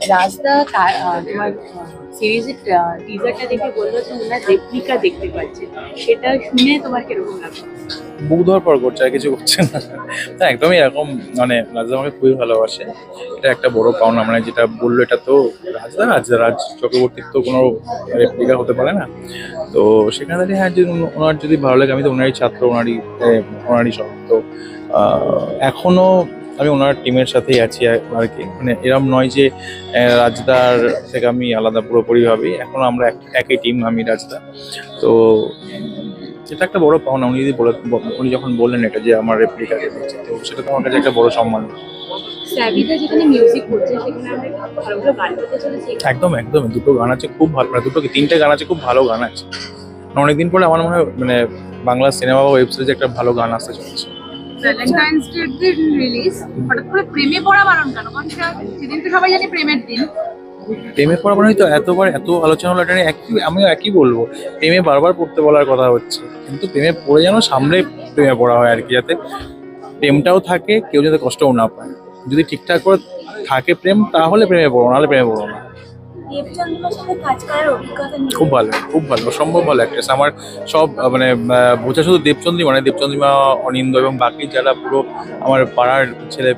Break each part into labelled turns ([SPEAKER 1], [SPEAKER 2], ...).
[SPEAKER 1] রাজদা কা- তোমার সিরিজের টিজারটা দেখে বলল যে ওনার রেপ্লিকা দেখতে পাচ্ছে সেটা শুনে তোমার কীরকম লাগল?
[SPEAKER 2] বুক পর করছে আর কিছু করছে না। একদমই এরকম মানে রাজদা আমাকে খুবই ভালোবাসে। এটা একটা বড় পাওনা মানে যেটা বলল এটা তো রাজদা রাজদা রাজ চক্রবর্তীর তো কোনো রেপ্লিকা হতে পারে না। তো সেখানে দাঁড়িয়ে হ্যাঁ যদি ওনার যদি ভালো লাগে আমি তো ওনারই ছাত্র ওনারই ওনারই সব। তো আহ, এখনও আমি ওনার টিমের সাথেই আছি আর কি। মানে এরম নয় যে রাজদার থেকে আমি আলাদা পুরোপুরি ভাবে। এখন আমরা এক- একই টিম আমি রাজদা। তো এটা একটা বড় পাওনা। উনি যদি বলে উনি যখন বললেন এটা যে আমার রেপ্লিকা দিচ্ছে তো সেটা তো আমার কাছে একটা বড় সম্মান। একদম একদম। দুটো গান আছে খুব ভালো মানে দুটো তিনটে গান আছে খুব ভালো গান আছে। মানে অনেকদিন পরে আমার মনে হয় মানে বাংলা সিনেমা বা ওয়েব সিরিজে একটা ভালো গান আসতে চলেছে।
[SPEAKER 3] ভ্যালেন্টাইন্স ডে দিন রিলিজ হঠাৎ করে প্রেমে পড়া বারণ কেন? কারণ সেদিন তো সবাই জানি প্রেমের দিন।
[SPEAKER 2] প্রেমে পড়া মানে তো এতবার এত আলোচনা হলো, এটা একই, আমিও একই বলব। প্রেমে বারবার পড়তে বলার কথা হচ্ছে। কিন্তু প্রেমে পড়ে যেন সামনে প্রেমে পড়া হয় আর কি, যাতে প্রেমটাও থাকে, কেউ যাতে কষ্টও না পায়। যদি ঠিকঠাক করে থাকে প্রেম, তাহলে প্রেমে পড়ো, নাহলে প্রেমে পড়ো না। খুব ভালো খুব ভালো, অসম্ভব ভালো অ্যাক্ট্রেস আমার সব মানে বোঝা শুধু দেবচন্দ্রী মানে দেবচন্দ্রিমা অনিন্দ এবং বাকি যারা পুরো আমার পাড়ার ছেলে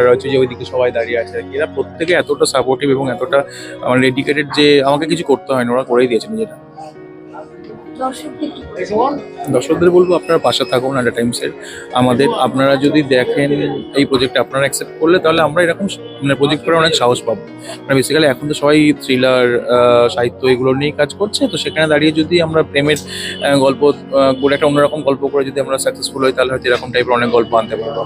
[SPEAKER 2] রয়েছে যে ওইদিকে সবাই দাঁড়িয়ে আছে এরা প্রত্যেকে এতটা সাপোর্টিভ এবং এতটা আমার ডেডিকেটেড যে আমাকে কিছু করতে হয় না ওরা করেই দিয়েছে নিজেটা
[SPEAKER 4] দর্শকদের
[SPEAKER 2] বলব আপনারা পাশে থাকুন আড্ডা টাইমসের আমাদের, আপনারা যদি দেখেন এই প্রজেক্টটা আপনারা অ্যাকসেপ্ট করলে তাহলে আমরা এরকম মানে প্রজেক্ট করে অনেক সাহস পাবো। মানে বেসিক্যালি এখন তো সবাই থ্রিলার সাহিত্য এগুলো নিয়ে কাজ করছে, তো সেখানে দাঁড়িয়ে যদি আমরা প্রেমের গল্প করে একটা অন্যরকম গল্প করে যদি আমরা সাকসেসফুল হই, তাহলে হয়তো এরকম টাইপের অনেক গল্প আনতে পারব